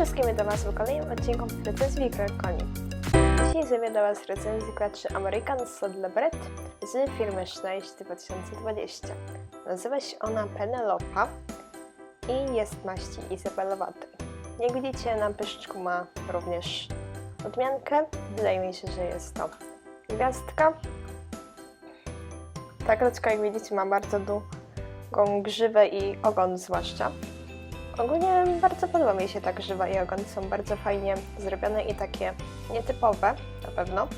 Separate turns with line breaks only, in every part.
Wszystkim, witam Was w kolejnym odcinku recenzji Wielkich Koni. Dzisiaj dla Was recenzję klaczy American Saddle Bread z firmy Schneider 2020. Nazywa się ona Penelopa i jest maści izabelowatej. Jak widzicie na pyszczku ma również odmiankę. Wydaje mi się, że jest to gwiazdka. Ta klaczka jak widzicie ma bardzo długą grzywę i ogon zwłaszcza. Ogólnie bardzo podoba mi się ta grzywa i ogon. Są bardzo fajnie zrobione i takie nietypowe na pewno.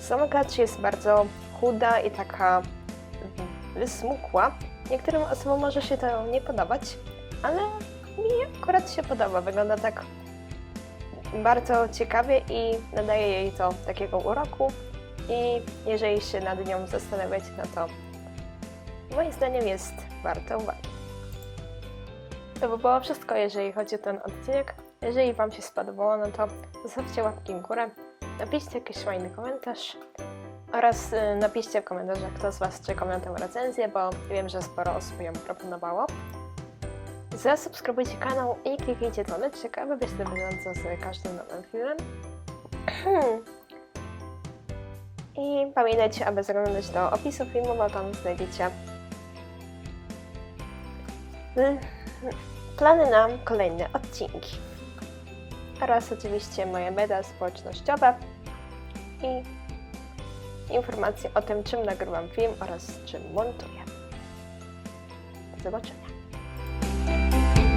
Sama klacz jest bardzo chuda i taka wysmukła. Niektórym osobom może się to nie podobać, ale mi akurat się podoba. Wygląda tak bardzo ciekawie i nadaje jej to takiego uroku. I jeżeli się nad nią zastanawiacie, no to moim zdaniem jest warto uwagi. To by było wszystko, jeżeli chodzi o ten odcinek. Jeżeli Wam się spodobało, no to zostawcie łapki w górę, napiszcie jakiś fajny komentarz oraz y, napiszcie w komentarzach, kto z Was na tę recenzję, bo wiem, że sporo osób ją proponowało. Zasubskrybujcie kanał i kliknijcie dzwoneczek, aby być na bieżąco z każdym nowym filmem. I pamiętajcie, aby zaglądać do opisu filmu, bo tam znajdziecie y, plany na kolejne odcinki. Oraz oczywiście moje media społecznościowe i informacje o tym, czym nagrywam film oraz czym montuję. Do zobaczenia.